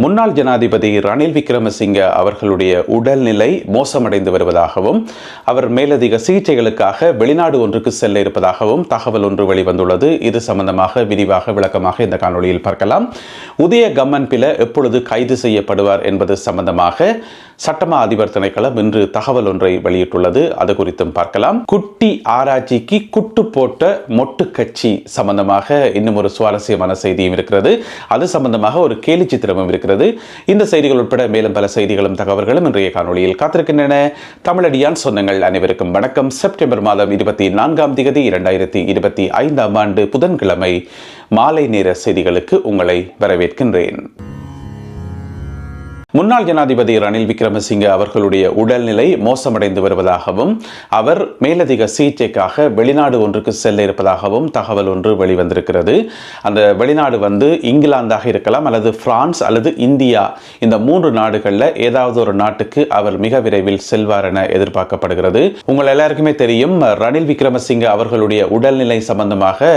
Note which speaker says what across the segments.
Speaker 1: முன்னாள் ஜனாதிபதி ரணில் விக்ரமசிங்க அவர்களுடைய உடல்நிலை மோசமடைந்து வருவதாகவும் அவர் மேலதிக சிகிச்சைகளுக்காக வெளிநாடு ஒன்றுக்கு செல்ல இருப்பதாகவும் தகவல் ஒன்று வெளிவந்துள்ளது. இது சம்பந்தமாக விரிவாக விளக்கமாக இந்த காணொளியில் பார்க்கலாம். உதய கம்மன் பில எப்பொழுது கைது செய்யப்படுவார் என்பது சம்பந்தமாக சட்டமா அதிபர் திணைக்களம் இன்று தகவல் ஒன்றை வெளியிட்டுள்ளது. அது குறித்தும் பார்க்கலாம். குட்டி ஆராய்ச்சிக்கு குட்டு போட்ட மொட்டு கட்சி சம்பந்தமாக இன்னும் ஒரு சுவாரஸ்யமான செய்தியும் இருக்கிறது. அது சம்பந்தமாக ஒரு கேலி சித்திரமும் இருக்கிறது. இந்த செய்திகள் உட்பட மேலும் பல செய்திகளும் தகவல்களும் இன்றைய காணொளியில் காத்திருக்கின்றன. தமிழடியான் சொந்தங்கள் அனைவருக்கும் வணக்கம். செப்டம்பர் மாதம் இருபத்தி நான்காம் தேதி இரண்டாயிரத்தி இருபத்தி ஐந்தாம் ஆண்டு புதன்கிழமை மாலை நேர செய்திகளுக்கு உங்களை வரவேற்கின்றேன். முன்னாள் ஜனாதிபதி ரணில் விக்ரமசிங்க அவர்களுடைய உடல்நிலை மோசமடைந்து வருவதாகவும் அவர் மேலதிக சிகிச்சைக்காக வெளிநாடு ஒன்றுக்கு செல்ல இருப்பதாகவும் தகவல் ஒன்று வெளிவந்திருக்கிறது. அந்த வெளிநாடு வந்து இங்கிலாந்தாக இருக்கலாம் அல்லது பிரான்ஸ் அல்லது இந்தியா இந்த மூன்று நாடுகளில் ஏதாவது ஒரு நாட்டுக்கு அவர் மிக விரைவில் செல்வார் என எதிர்பார்க்கப்படுகிறது. உங்கள் எல்லாருக்குமே தெரியும் ரணில் விக்ரமசிங்க அவர்களுடைய உடல்நிலை சம்பந்தமாக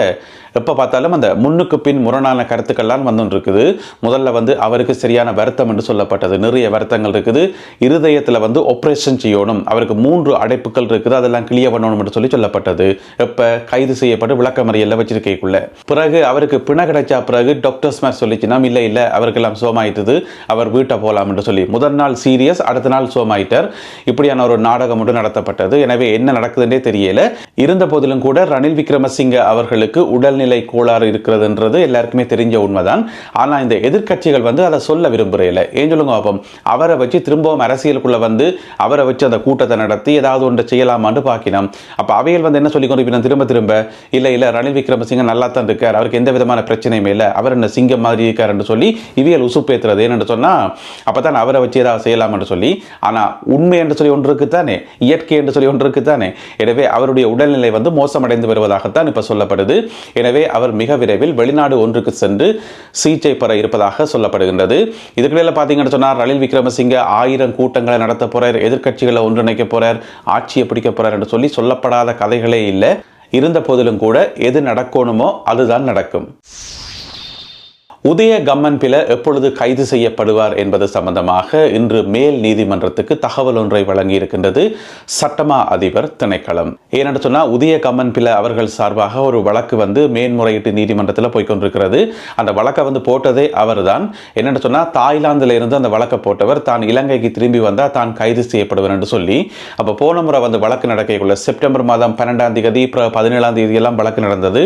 Speaker 1: எப்போ பார்த்தாலும் அந்த முன்னுக்கு பின் முரணான கருத்துக்கள்லாம் வந்து இருக்குது முதல்ல வந்து அவருக்கு சரியான வருத்தம் என்று சொல்லப்பட்டது. நிறைய வருத்தங்கள் இருக்குது. இருதயத்தில் வந்து ஆப்ரேஷன் செய்யணும். அவருக்கு மூன்று அடைப்புகள் இருக்குது. அதெல்லாம் கிளியர் பண்ணணும் என்று சொல்லி சொல்லப்பட்டது. எப்போ? கைது செய்யப்பட்டு விளக்கமறியலில் வச்சிருக்கைக்குள்ள. பிறகு அவருக்கு பிண கிடைச்சா பிறகு டாக்டர்ஸ் மேர் சொல்லிச்சுனா இல்லை இல்லை. அவருக்கெல்லாம் சோமாயிட்டது. அவர் வீட்டை போகலாம் என்று சொல்லி. முதல் நாள் சீரியஸ் அடுத்த நாள் சோமாயிட்டர். இப்படியான ஒரு நாடகம் ஒன்று நடத்தப்பட்டது. எனவே என்ன நடக்குதுன்னே தெரியல. இருந்த போதிலும் கூட ரணில் விக்ரமசிங்க அவர்களுக்கு உடல்நிலை கோளாறு இருக்கிறதுன்றது எல்லாருக்குமே தெரிஞ்ச உண்மைதான். ஆனால் இந்த எதிர்க்கட்சிகள் வந்து அதை சொல்ல விரும்புகிறேன் ஏன் சொல்லுங்க பாப்போம். அவரை வச்சு திரும்பவும் அரசியலுக்குள்ள வந்து அவரை வச்சு அந்த கூட்டத்தை நடத்தி ஏதாவது ஒன்று செய்யலாமான்னு பார்க்கணும் அப்போ அவையில் வந்து என்ன சொல்லி கொண்டு திரும்ப திரும்ப இல்லை இல்லை ரணில் விக்ரமசிங்க நல்லா தான் இருக்கார். அவருக்கு எந்த விதமான பிரச்சனையுமே இல்லை. அவர் என்ன சிங்கம் மாதிரி இருக்காருன்னு சொல்லி இவியல் உசுப்பேத்துறது ஏன்னு சொன்னால் அப்போ தான் அவரை வச்சு ஏதாவது செய்யலாம்னு சொல்லி ஆனால் உண்மை என்று சொல்லி ஒன்று இருக்குது தானே இயற்கை என்று சொல்லி ஒன்று இருக்கு தானே எனவே அவருடைய உடல் உடல்நிலை வந்து மோசமடைந்து வருவதாகத்தான் இப்போ சொல்லப்படுது. எனவே அவர் மிக விரைவில் வெளிநாடு ஒன்றுக்கு சென்று சிகிச்சை பெற இருப்பதாக சொல்லப்படுகின்றது. இதுக்கிடையில் பார்த்தீங்கன்னு சொன்னால் ரணில் விக்ரமசிங்க ஆயிரம் கூட்டங்களை நடத்த போகிறார் எதிர்க்கட்சிகளை ஒன்றிணைக்க போகிறார் ஆட்சியை பிடிக்க போகிறார் என்று சொல்லி சொல்லப்படாத கதைகளே இல்லை. இருந்த போதிலும் கூட எது நடக்கணுமோ அதுதான் நடக்கும். உதய கம்மன் பில எப்பொழுது கைது செய்யப்படுவார் என்பது சம்பந்தமாக இன்று மேல் நீதிமன்றத்துக்கு தகவல் ஒன்றை வழங்கியிருக்கின்றது சட்டமா அதிபர் திணைக்களம். ஏனென்று சொன்னால் உதய கம்மன் பில அவர்கள் சார்பாக ஒரு வழக்கு வந்து மேன்முறையீட்டு நீதிமன்றத்தில் போய்கொண்டிருக்கிறது அந்த வழக்கை வந்து போட்டதே அவர் தான் என்னென்னு சொன்னால் தாய்லாந்தில் இருந்து அந்த வழக்கை போட்டவர் தான் இலங்கைக்கு திரும்பி வந்தால் தான் கைது செய்யப்படுவர் என்று சொல்லி அப்போ போன முறை வந்து வழக்கு நடக்கக்குள்ள செப்டம்பர் மாதம் பன்னெண்டாம் தேதி பதினேழாம் தேதி எல்லாம் வழக்கு நடந்தது.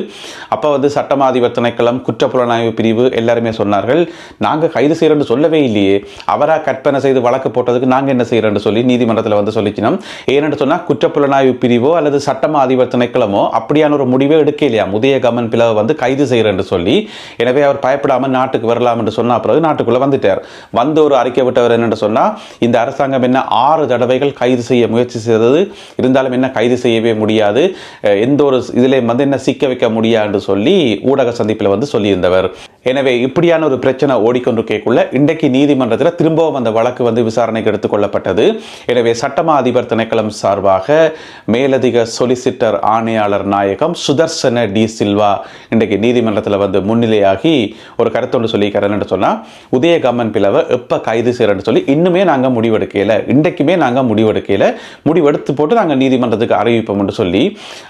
Speaker 1: அப்போ வந்து சட்டமா அதிபர் திணைக்களம் குற்றப்புலனாய்வு பிரிவு எல்லாம் எல்லாருமே சொன்னார்கள் நாங்கள் கைது செய்கிறோன்னு சொல்லவே இல்லையே. அவராக கற்பனை செய்து வழக்கு போட்டதுக்கு நாங்கள் என்ன செய்கிறோன்னு சொல்லி நீதிமன்றத்தில் வந்து சொல்லிச்சினோம் ஏன்னு சொன்னால் குற்றப்புலனாய்வு பிரிவோ அல்லது சட்டமா அதிபர் திணைக்களமோ அப்படியான ஒரு முடிவே எடுக்க இல்லையா? முதிய கமன் பிளவை வந்து கைது செய்கிறேன்னு சொல்லி. எனவே அவர் பயப்படாமல் நாட்டுக்கு வரலாம் என்று சொன்ன பிறகு நாட்டுக்குள்ளே வந்துட்டார். வந்து ஒரு அறிக்கை விட்டவர் என்னென்று சொன்னால் இந்த அரசாங்கம் என்ன ஆறு தடவைகள் கைது செய்ய முயற்சி செய்தது? இருந்தாலும் என்ன கைது செய்யவே முடியாது. எந்த ஒரு இதிலே வந்து என்ன சிக்க வைக்க முடியாது சொல்லி ஊடக சந்திப்பில் வந்து சொல்லியிருந்தவர். எனவே இப்படியான ஒரு பிரச்சனை ஓடிக்கொண்டிருக்கக்குள்ள இன்றைக்கு நீதிமன்றத்தில் திரும்பவும் அந்த வழக்கு வந்து விசாரணைக்கு எடுத்துக்கொள்ளப்பட்டது எனவே சட்டமா அதிபர் திணைக்களம் சார்பாக மேலதிக சொலிசிட்டர் ஆணையாளர் நாயகம் சுதர்சன டி சில்வா இன்றைக்கு நீதிமன்றத்தில் வந்து முன்னிலையாகி ஒரு கருத்தொன்று சொல்லியிருக்காருன்னு சொன்னால் உதயகமன் பிளவை எப்போ கைது செய்கிறேன்னு சொல்லி இன்னுமே நாங்கள் முடிவெடுக்கல. இன்றைக்குமே நாங்கள் முடிவெடுக்கல. முடிவெடுத்து போட்டு நாங்கள் நீதிமன்றத்துக்கு அறிவிப்போம்னு சொல்லி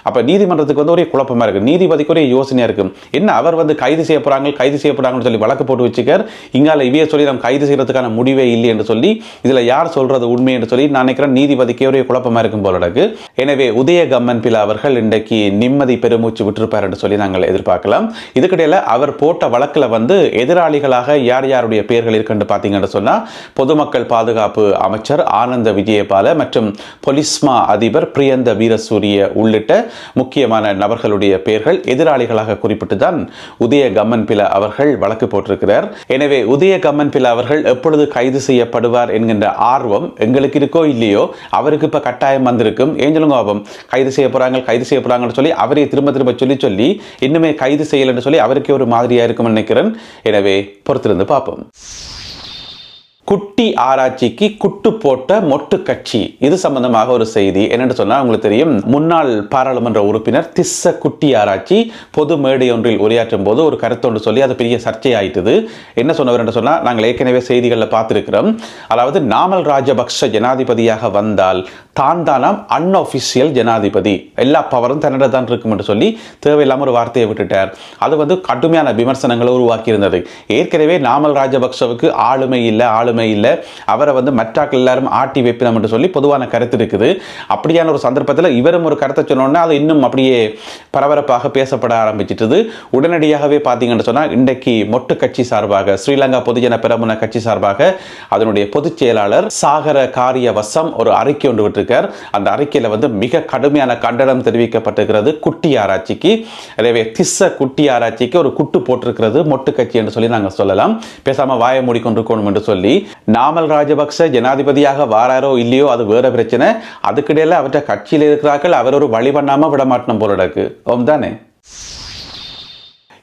Speaker 1: அப்போ நீதிமன்றத்துக்கு வந்து ஒரே குழப்பமாக இருக்குது நீதிபதிக்கு ஒரே யோசனையாக இருக்கும் என்ன அவர் வந்து கைது செய்ய போகிறாங்க கைது செய்யப்படாங்கன்னு சொல்லி வழக்கு போட்டு வச்சுக்கார். இங்கால இவைய சொல்லி நம்ம கைது செய்யறதுக்கான முடிவே இல்லை என்று சொல்லி இதில் யார் சொல்றது உண்மை என்று சொல்லி நான் நினைக்கிறேன் நீதிபதிக்கே ஒரே குழப்பமாக இருக்கும் போல இருக்கு. எனவே உதய கம்மன் பில அவர்கள் இன்றைக்கு நிம்மதி பெருமூச்சு விட்டிருப்பார் என்று சொல்லி நாங்கள் எதிர்பார்க்கலாம். இதுக்கிடையில் அவர் போட்ட வழக்கில் வந்து எதிராளிகளாக யார் யாருடைய பெயர்கள் இருக்குன்னு பார்த்தீங்கன்னு சொன்னால் பொதுமக்கள் பாதுகாப்பு அமைச்சர் ஆனந்த விஜயபால மற்றும் பொலிஸ்மா அதிபர் பிரியந்த வீரசூரிய உள்ளிட்ட முக்கியமான நபர்களுடைய பெயர்கள் எதிராளிகளாக குறிப்பிட்டு தான் உதய கம்மன் பில அவர்கள் வழக்கு போட்டிருக்கிறார். எனவே உதய கம்மன்பில் அவர்கள் எப்பொழுது கைது செய்யப்படுவார் என்கின்ற ஆர்வம் எங்களுக்கு இருக்கோ இல்லையோ அவருக்கு இப்போ கட்டாயம் வந்திருக்கும். ஏஞ்சலும் கோபம் கைது செய்ய போகிறாங்க கைது செய்ய போகிறாங்கன்னு சொல்லி அவரே திரும்ப திரும்ப சொல்லி சொல்லி இன்னுமே கைது செய்யலைன்னு சொல்லி அவருக்கே ஒரு மாதிரியாக இருக்கும் நினைக்கிறேன். எனவே பொறுத்திருந்து பார்ப்போம் குட்டி ஆராய்ச்சிக்கு குட்டு போட்ட மொட்டு கட்சி. இது சம்பந்தமாக ஒரு செய்தி. என்னென்னு சொன்னால் உங்களுக்கு தெரியும் முன்னாள் பாராளுமன்ற உறுப்பினர் திஸ்ஸ குட்டி ஆராய்ச்சி பொது மேடை ஒன்றில் உரையாற்றும் போது ஒரு கருத்தொன்று சொல்லி அது பெரிய சர்ச்சை ஆயிட்டது என்ன சொன்னவர் என்று சொன்னால் நாங்கள் ஏற்கனவே செய்திகளில் பார்த்துருக்கிறோம். அதாவது நாமல் ராஜபக்ஷ ஜனாதிபதியாக வந்தால் தான் தானாம் அன்அஃபிஷியல் ஜனாதிபதி. எல்லா பவரும் தன்னிட தான் இருக்கும் என்று சொல்லி தேவையில்லாமல் ஒரு வார்த்தையை விட்டுட்டார். அது வந்து கடுமையான விமர்சனங்களை உருவாக்கி இருந்தது ஏற்கனவே நாமல் ராஜபக்சவுக்கு ஆளுமை இல்லை ஆளுமை இல்லை. அவரை வந்து மற்றாக்கள் எல்லாரும் ஆட்டி வைப்பினம் என்று சொல்லி பொதுவான கருத்து இருக்குது. அப்படியான ஒரு சந்தர்ப்பத்தில் இவரும் ஒரு கருத்தை சொன்னோன்னா அது இன்னும் அப்படியே பரபரப்பாக பேசப்பட ஆரம்பிச்சிட்டது. உடனடியாகவே பார்த்தீங்கன்னு சொன்னால் இன்றைக்கு மொட்டு கட்சி சார்பாக ஸ்ரீலங்கா பொதுஜன பெரமுன கட்சி சார்பாக அதனுடைய பொதுச் செயலாளர் சாகர காரிய வசம் ஒரு அறிக்கை ஒன்று விட்டிருக்கார் அந்த அறிக்கையில் வந்து மிக கடுமையான கண்டனம் தெரிவிக்கப்பட்டிருக்கிறது. குட்டி ஆராய்ச்சிக்கு எனவே திஸ்ஸ குட்டி ஆராய்ச்சிக்கு ஒரு குட்டு போட்டிருக்கிறது. மொட்டு கட்சி என்று சொல்லி நாங்கள் சொல்லலாம். பேசாமல் வாயை மூடிக்கொண்டிருக்கணும் என்று சொல்லி நாமல் ராஜபக்ச ஜனாதிபதியாக வாராரோ இல்லையோ அது வேற பிரச்சனை. அதுக்கிடையில் அவற்றை கட்சியில் இருக்கிறார்கள். அவர் ஒரு வழி பண்ணாமல் விட மாட்டோம் போல இருக்கு. ஓம் தானே?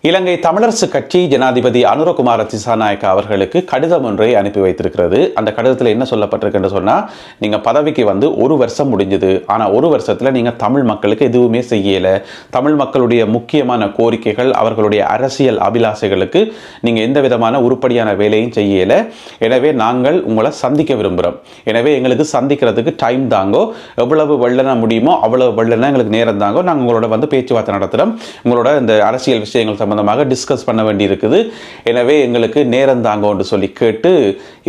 Speaker 1: இலங்கை தமிழரசு கட்சி ஜனாதிபதி அனுரகுமார திசாநாயக்கா அவர்களுக்கு கடிதம் ஒன்றை அனுப்பி வைத்திருக்கிறது. அந்த கடிதத்தில் என்ன சொல்லப்பட்டிருக்குன்னு சொன்னால் நீங்கள் பதவிக்கு வந்து ஒரு வருஷம் முடிஞ்சது. ஆனால் ஒரு வருஷத்தில் நீங்கள் தமிழ் மக்களுக்கு எதுவுமே செய்யலை. தமிழ் மக்களுடைய முக்கியமான கோரிக்கைகள் அவர்களுடைய அரசியல் அபிலாசைகளுக்கு நீங்கள் எந்த விதமான உருப்படியான வேலையும் செய்யலை. எனவே நாங்கள் உங்களை சந்திக்க விரும்புகிறோம் எனவே எங்களுக்கு சந்திக்கிறதுக்கு டைம் தாங்கோ எவ்வளவு வெள்ளன முடியுமோ அவ்வளவு வெள்ளன எங்களுக்கு நேரம் தாங்கோ நாங்கள் உங்களோட வந்து பேச்சுவார்த்தை நடத்துகிறோம் உங்களோட இந்த அரசியல் விஷயங்கள் சம்பந்தமாக டிஸ்கஸ் பண்ண வேண்டியிருக்குது. எனவே எங்களுக்கு நேரம் தாங்கோன்னு சொல்லி கேட்டு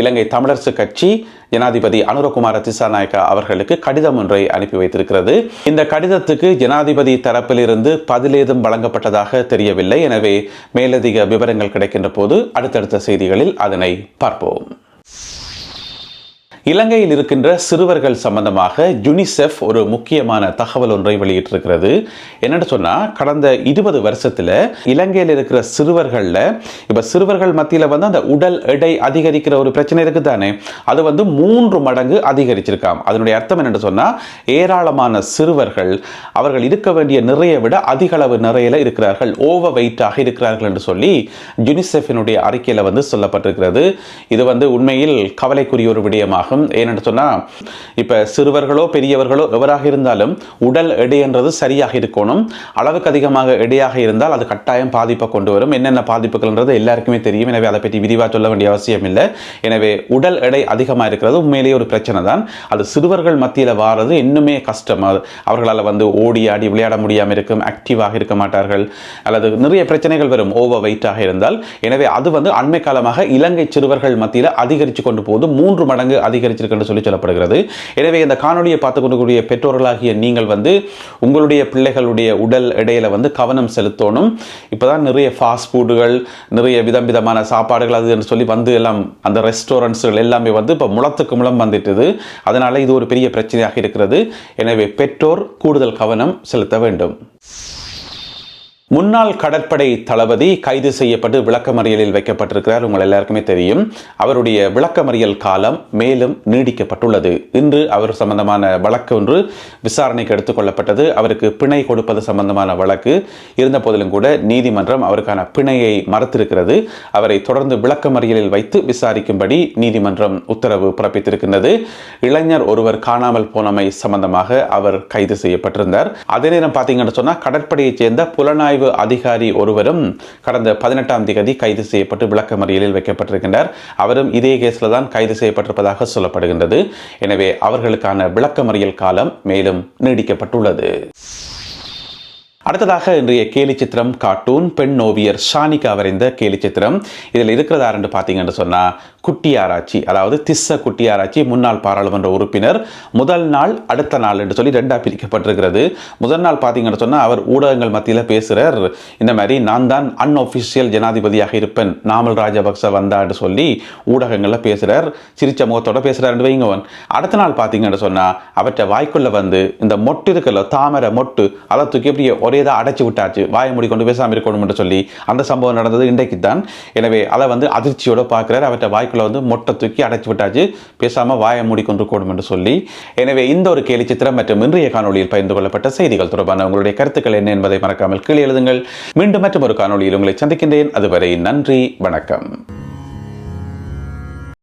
Speaker 1: இலங்கை தமிழரசு கட்சி ஜனாதிபதி அனுரகுமார திசாநாயக்கா அவர்களுக்கு கடிதம் ஒன்றை அனுப்பி வைத்திருக்கிறது. இந்த கடிதத்துக்கு ஜனாதிபதி தரப்பிலிருந்து பதிலேதும் வழங்கப்பட்டதாக தெரியவில்லை. எனவே மேலதிக விவரங்கள் கிடைக்கின்ற போது அடுத்தடுத்த செய்திகளில் அதனை பார்ப்போம். இலங்கையில் இருக்கின்ற சிறுவர்கள் சம்பந்தமாக யுனிசெஃப் ஒரு முக்கியமான தகவல் ஒன்றை வெளியிட்டிருக்கிறது. என்னென்னு சொன்னால் கடந்த இருபது வருஷத்தில் இலங்கையில் இருக்கிற சிறுவர்களில் இப்போ சிறுவர்கள் மத்தியில் வந்து அந்த உடல் எடை அதிகரிக்கிற ஒரு பிரச்சனை இருக்குது தானே அது வந்து மூன்று மடங்கு அதிகரிச்சிருக்காம். அதனுடைய அர்த்தம் என்னென்னு சொன்னால் ஏராளமான சிறுவர்கள் அவர்கள் இருக்க வேண்டிய நிறைய விட அதிக அளவு இருக்கிறார்கள். ஓவர் வெயிட்டாக இருக்கிறார்கள் என்று சொல்லி யுனிசெஃபினுடைய அறிக்கையில் வந்து சொல்லப்பட்டிருக்கிறது. இது வந்து உண்மையில் கவலைக்குரிய ஒரு விடயமாக ஆகும். ஏனென்று சொன்னால் இப்போ சிறுவர்களோ பெரியவர்களோ எவராக இருந்தாலும் உடல் எடை என்றது சரியாக இருக்கணும். அளவுக்கு அதிகமாக எடையாக இருந்தால் அது கட்டாயம் பாதிப்பை கொண்டு வரும். என்னென்ன பாதிப்புகள்ன்றது எல்லாருக்குமே தெரியும். எனவே அதை பற்றி விரிவாக சொல்ல வேண்டிய அவசியம் இல்லை. எனவே உடல் எடை அதிகமாக இருக்கிறது உண்மையிலேயே ஒரு பிரச்சனை தான். அது சிறுவர்கள் மத்தியில் வாரது இன்னுமே கஷ்டம். அவர்களால் வந்து ஓடி ஆடி விளையாட முடியாமல் இருக்கும் ஆக்டிவாக இருக்க மாட்டார்கள். அல்லது நிறைய பிரச்சனைகள் வரும் ஓவர் வெயிட்டாக இருந்தால். எனவே அது வந்து அண்மை காலமாக இலங்கை சிறுவர்கள் மத்தியில் அதிகரித்து கொண்டு போது மூன்று மடங்கு அதிக அதிகரிச்சிருக்கு சொல்லி சொல்லப்படுகிறது. எனவே இந்த காணொலியை பார்த்து கொண்டிருக்கூடிய பெற்றோர்களாகிய நீங்கள் வந்து உங்களுடைய பிள்ளைகளுடைய உடல் இடையில வந்து கவனம் செலுத்தணும். இப்போதான் நிறைய ஃபாஸ்ட் ஃபுட்டுகள் நிறைய விதம் விதமான சாப்பாடுகள் அது என்று சொல்லி வந்து எல்லாம் அந்த ரெஸ்டாரண்ட்ஸ்கள் எல்லாமே வந்து இப்போ முளத்துக்கு முளம் வந்துட்டுது. அதனால இது ஒரு பெரிய பிரச்சனையாக இருக்கிறது. எனவே பெற்றோர் கூடுதல் கவனம் செலுத்த வேண்டும். முன்னாள் கடற்படை தளபதி கைது செய்யப்பட்டு விளக்கமறியலில் வைக்கப்பட்டிருக்கிறார். உங்கள் எல்லாருக்குமே தெரியும். அவருடைய விளக்கமறியல் காலம் மேலும் நீடிக்கப்பட்டுள்ளது. இன்று அவர் சம்பந்தமான வழக்கு ஒன்று விசாரணைக்கு எடுத்துக்கொள்ளப்பட்டது அவருக்கு பிணை கொடுப்பது சம்பந்தமான வழக்கு. இருந்த போதிலும் கூட நீதிமன்றம் அவருக்கான பிணையை மறுத்திருக்கிறது. அவரை தொடர்ந்து விளக்கமறியலில் வைத்து விசாரிக்கும்படி நீதிமன்றம் உத்தரவு பிறப்பித்திருக்கின்றது. இளைஞர் ஒருவர் காணாமல் போனமை சம்பந்தமாக அவர் கைது செய்யப்பட்டிருந்தார். அதே நேரம் பார்த்தீங்கன்னு சொன்னால் கடற்படையைச் சேர்ந்த புலனாய்வு புலனாய்வு அதிகாரி ஒருவரும் கடந்த பதினெட்டாம் தேதி கைது செய்யப்பட்டு விளக்கமறியலில் வைக்கப்பட்டிருக்கின்றார். அவரும் இதே கேஸில் தான் கைது செய்யப்பட்டிருப்பதாக சொல்லப்படுகின்றது. எனவே அவர்களுக்கான விளக்கமறியல் காலம் மேலும் நீடிக்கப்பட்டுள்ளது. அடுத்ததாக இன்றைய கேலி சித்திரம் கார்ட்டூன் பெண் ஓவியர் ஷானிகா வரைந்த கேலி சித்திரம் இதில் இருக்கிறதா இருக்கிறதாருன்னு பார்த்தீங்கன்னு சொன்னால் குட்டியாராய்ச்சி அதாவது திஸ்ஸ குட்டியாராய்ச்சி முன்னாள் பாராளுமன்ற உறுப்பினர் முதல் நாள் அடுத்த நாள் என்று சொல்லி ரெண்டாக பிரிக்கப்பட்டிருக்கிறது. முதல் நாள் பார்த்தீங்கன்னு சொன்னால் அவர் ஊடகங்கள் மத்தியில் பேசுகிறார் இந்த மாதிரி நான் தான் அன்ஒஃபிஷியல் ஜனாதிபதியாக இருப்பேன் நாமல் ராஜபக்ச வந்தான்னு சொல்லி ஊடகங்களில் பேசுகிறார் சிரிச்ச முகத்தோட பேசுகிறார் வைங்கவன் அடுத்த நாள் பார்த்தீங்கன்னு சொன்னால் அவற்றை வாய்க்குள்ளே வந்து இந்த மொட்டு இருக்கல தாமரை மொட்டு அதை தூக்கி எப்படி ஒரே இதாக அடைச்சி விட்டாச்சு. வாயை மூடி கொண்டு பேசாமல் இருக்கணும் என்று சொல்லி அந்த சம்பவம் நடந்தது இன்றைக்கு தான் எனவே அதை வந்து அதிர்ச்சியோட பார்க்குறாரு. அவற்றை வாய்க்குள்ள வந்து மொட்டை தூக்கி அடைச்சி விட்டாச்சு. பேசாமல் வாயை மூடிக்கொண்டிருக்கணும் என்று சொல்லி. எனவே இந்த ஒரு கேலி சித்திரம் மற்றும் இன்றைய காணொலியில் பகிர்ந்து கொள்ளப்பட்ட செய்திகள் தொடர்பான உங்களுடைய கருத்துக்கள் என்ன என்பதை மறக்காமல் கீழே எழுதுங்கள். மீண்டும் மற்றும் ஒரு காணொலியில் உங்களை சந்திக்கின்றேன். அதுவரை நன்றி வணக்கம்.